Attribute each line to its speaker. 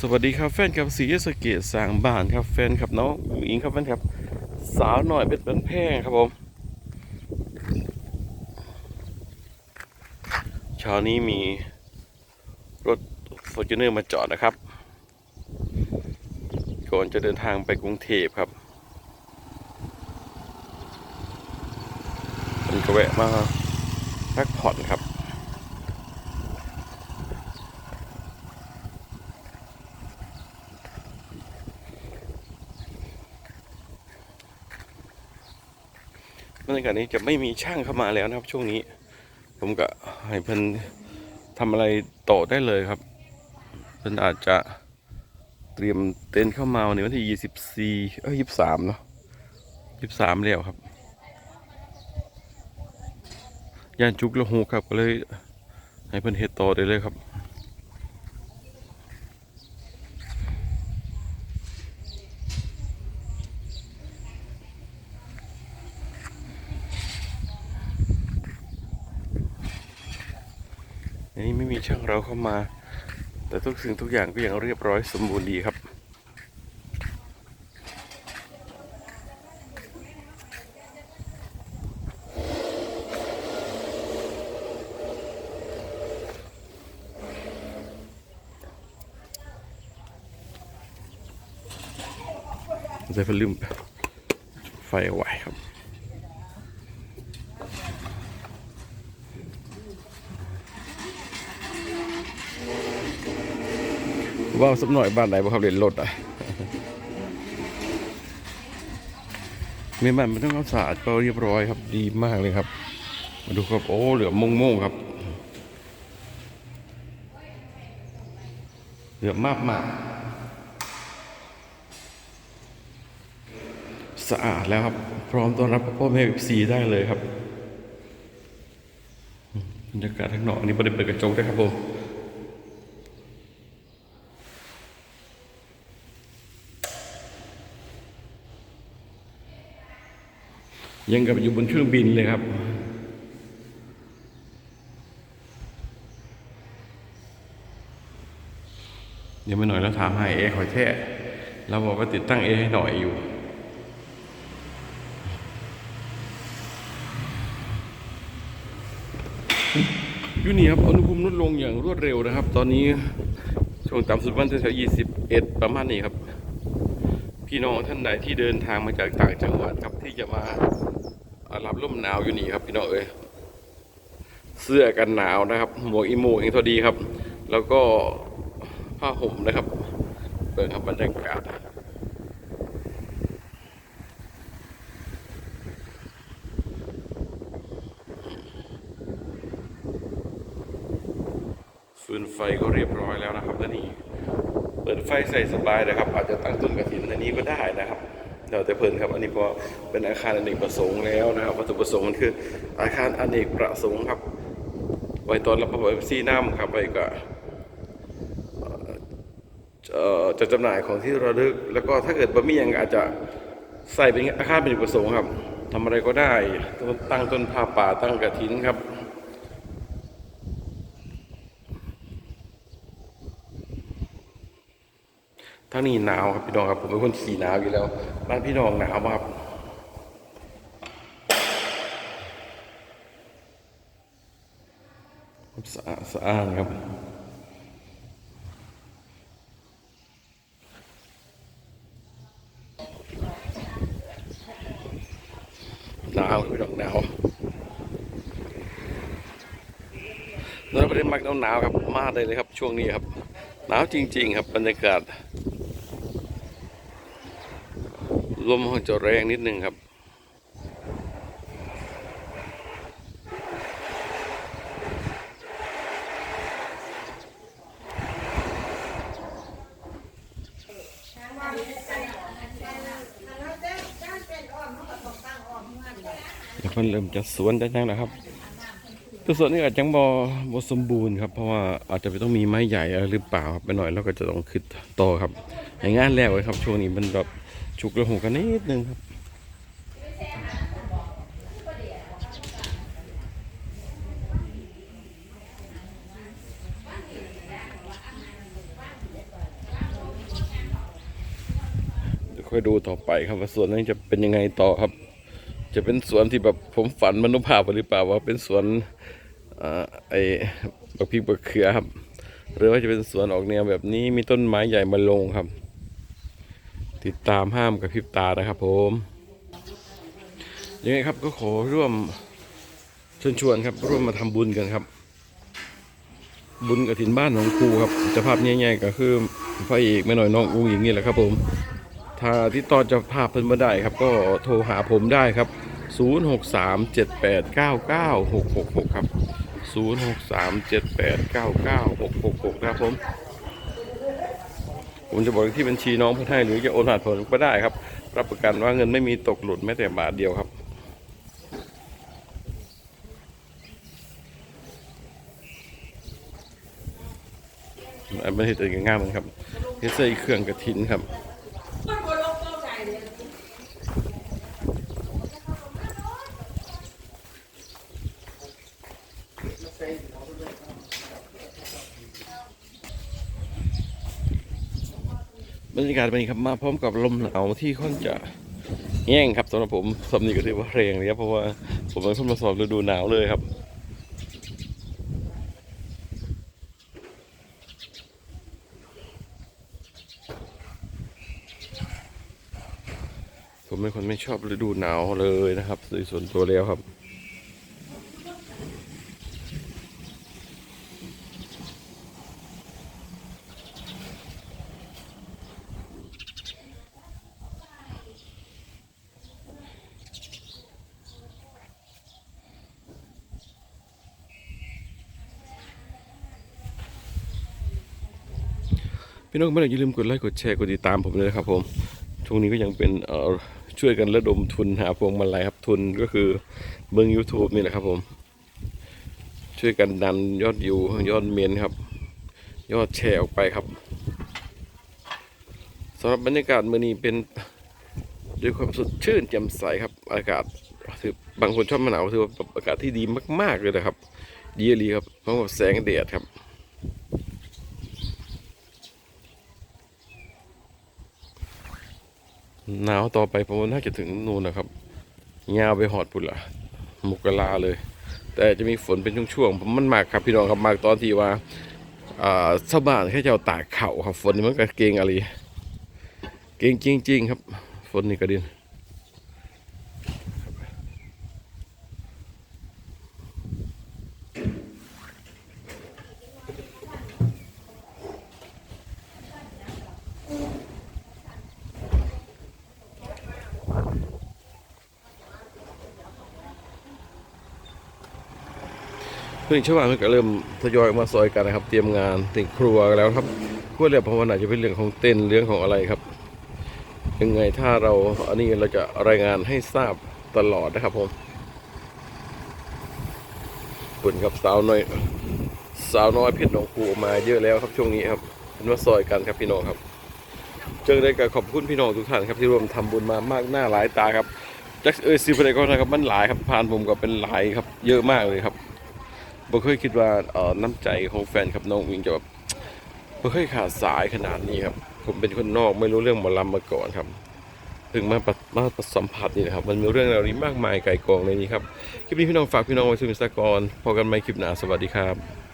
Speaker 1: สวัสดีครับแฟนครับสีสะเกตสางบ้านครับแฟนครับน้องอุ๋งอิงครับแฟนครับ สาวหน่อยเป็นเป็นแพงครับผมเช้านี้มีรถฟอร์จูเนอร์มาจอดนะครับ ก่อนจะเดินทางไปกรุงเทพครับมันก็แวะมาพักผ่อนครับ บรรยากาศนี้จะไม่มีช่างเข้ามาแล้วนะครับ ช่วงนี้ ผมก็ให้เพิ่นทำอะไรต่อได้เลยครับ เพิ่นอาจจะเตรียมเต็นท์เข้ามาในวันที่ยี่สิบสี่เอ้ยยี่สิบสามเนาะยี่สิบสามแล้วครับย่านจุกละหูครับก็เลย ให้เพิ่นเฮ็ดต่อได้เลยครับ นนี้ไม่มีช่างเราเข้ามา แต่ทุกสิ่งทุกอย่างก็ยังเรียบร้อยสมบูรณ์ดีครับจะเพิ่นลืมไฟไว้ครับ ว่าสักหน่อยบ้านไหนบ่ครับเรียนรถอะไม่มันมันต้องเอาสะอาดก็เรียบร้อยครับ ดีมากเลยครับ มาดูครับ โอ้เหลือมงมงครับ เหลือมากมากสะอาดแล้วครับ พร้อมต้อนรับพ่อแม่ซีได้เลยครับบรรยากาศข้างนอกอันนี้ไม่ได้เปิดกระจกด้วยครับผม ยังกับอยู่บนเครื่องบินเลยครับ เดี๋ยวไม่หน่อยแล้วถามให้เอหอยแท้เราบอกว่าติดตั้งเอให้หน่อยอยู่อยู่นี่ครับอุณหภูมิลดลงอย่างรวดเร็วนะครับ ตอนนี้ช่วงต่ำสุดวันที่ยี่สิบเอ็ดประมาณนี้ครับ พี่น้องท่านใดที่เดินทางมาจากต่างจังหวัดครับที่จะมารับลมหนาวอยู่นี่ครับ พี่น้องเอ้ยเสื้อกันหนาวนะครับ หมวกอีโมเองพอดีครับ แล้วก็ผ้าห่มนะครับเปิดครับบรรยากาศฟืนไฟก็เรียบร้อยแล้วนะครับและนี่ เปิดไฟใส่สบายนะครับ อาจจะตั้งต้นกระถินอันนี้ก็ได้นะครับเดี๋ยวแต่เพลินครับอันนี้พอเป็นอาคารอเนกประสงค์แล้วนะครับวัตถุประสงค์มันคืออาคารอเนกประสงค์ครับ ไว้ตอนรับประซีน้ำครับไว้ก็จะจำหน่ายของที่ระลึก แล้วก็ถ้าเกิดบะหมี่ยังอาจจะใส่เป็นอาคารเป็นประสงค์ครับทำอะไรก็ได้ตั้งต้นผ้าป่าตั้งกระถินครับ ทั้งนี้หนาวครับพี่น้องครับผมเป็นคนขี่หนาวอยู่แล้ว บ้านพี่น้องหนาวมากครับสะอาดสะอานครับหนาวพี่น้องหนาวเราไม่ได้มักหนาวครับมากเลยเลยครับ ช่วงนี้ครับหนาวจริง ๆ ครับบรรยากาศ ลมจะแรงนิดนึงครับเดี๋ยวเพิ่นเริ่มจะสวนได้ยังนะครับ ตัวสวนนี่อาจจะบอบสมบูรณ์ครับ เพราะว่าอาจจะต้องมีไม้ใหญ่หรือเปล่าครับไปหน่อยแล้วก็จะต้องขึ้นต่อครับอย่างานแล้วไว้ครับช่วงนี้มันแบบฉุกระหุกกันนิดนึงครับค่อยดูต่อไปครับว่าสวนนั้นจะเป็นยังไงต่อครับ จะเป็นสวนที่แบบผมฝันมนุภาพหรือเปล่าว่าเป็นสวน ไอ้บักพริกบักเขือครับ หรือว่าจะเป็นสวนออกแนวแบบนี้มีต้นไม้ใหญ่มาลงครับ ติดตามห้ามกับพริบตานะครับผมยังไงครับก็ขอร่วมเชิญชวนครับ ร่วมมาทำบุญกันครับ บุญกระถินบ้านของครูครับจะภาพใหญ่ๆก็คือพระเอกแม่หน่อยน้องอุ้งอย่างนี้แหละครับผมถ้าที่ต่อจะภาพเพิ่นมาได้ครับ ก็โทรหาผมได้ครับ 0637899666 ครับ 0637899666นะครับผม ผมจะบอกที่บัญชีน้องเพื่อให้หรือจะโอนผ่านผมก็ได้ครับ รับประกันว่าเงินไม่มีตกหล่นแม้แต่บาทเดียวครับอันไม่เห็นง่ายๆมันครับเฮ็ดใส่เครื่องกระถินครับ บรรยากาศเป็นนี้ครับมาพร้อมกับลมหนาวที่ค่อนจะแห้งครับสำหรับผมสำนีก็ถือว่าแรงเลยครับเพราะว่าผมเป็นคนมาสอบฤดูหนาวเลยครับผมเป็นคนไม่ชอบฤดูหนาวเลยนะครับโดยส่วนตัวแล้วครับ พี่น้องไม่ต้อย่าลืมกดไลค์กดแชร์กดติดตามผมเลยนะครับผมช่วงนี้ก็ยังเป็นเอ่อช่วยกันระดมทุนหาพวงมาลัยครับทุนก็คือเบิ้อง YouTube นี่แหละครับผม ช่วยกันดันยอดวิวยอดเมนครับ ยอดแชร์ออกไปครับสำหรับบรรยากาศมื้อนี้เป็นด้วยความสดชื่นแจ่มใสครับ อากาศถือบางคนชอบมะนาวถือว่าอากาศที่ดีมาก ๆ เลยนะครับดีอีหลีครับพราะว่าแสงแดดครับ หนาวต่อไปผมว่าน่าจะถึงนู่นนะครับยาวไปหอดพุ่นละมกราเลย แต่จะมีฝนเป็นช่วงๆมันมากครับพี่น้องครับมากตอนที่ว่าชาวบ้านแค่จะเอาตากเข่าครับฝนมันก็เกงอะไรเก่งจริง ๆ ครับ ฝนนี่กระดิน เพื่อนชาวบ้านก็เริ่มทยอยมาซอยกันนะครับ เตรียมงานเตรียมครัวแล้วครับครัวเรียบพราะว่าอาจจะเป็นเรื่องของเต้นเรื่องของอะไรครับ ยังไงถ้าเราอันนี้เราจะรายงานให้ทราบตลอดนะครับผมปุ่นกับสาวน้อย สาวน้อยเพชรหนองปูมาเยอะแล้วครับช่วงนี้ครับเป็นมาซอยกันครับพี่น้องครับเจอได้กับขอบคุณพี่น้องทุกท่านครับที่ร่วมทำบุญมามากหน้าหลายตาครับจักเออซีพอะไรก็นะครับมันหลายครับผ่านผมก็เป็นหลายครับ เยอะมากเลยครับ บ่เคยคิดว่าเอ่อน้ำใจของแฟนครับน้องวิงจะแบบบ่เคยขาดสายขนาดนี้ครับ ผมเป็นคนนอกไม่รู้เรื่องหมอลำมาก่อนครับถึงมาปะมาประสัมผัสนี่นะครับ มันมีเรื่องราวนี้มากมายไก่กองในนี้ครับ คลิปนี้พี่น้องฝากพี่น้องไว้สุนิสากรพอกันใหม่คลิปหน้าสวัสดีครับ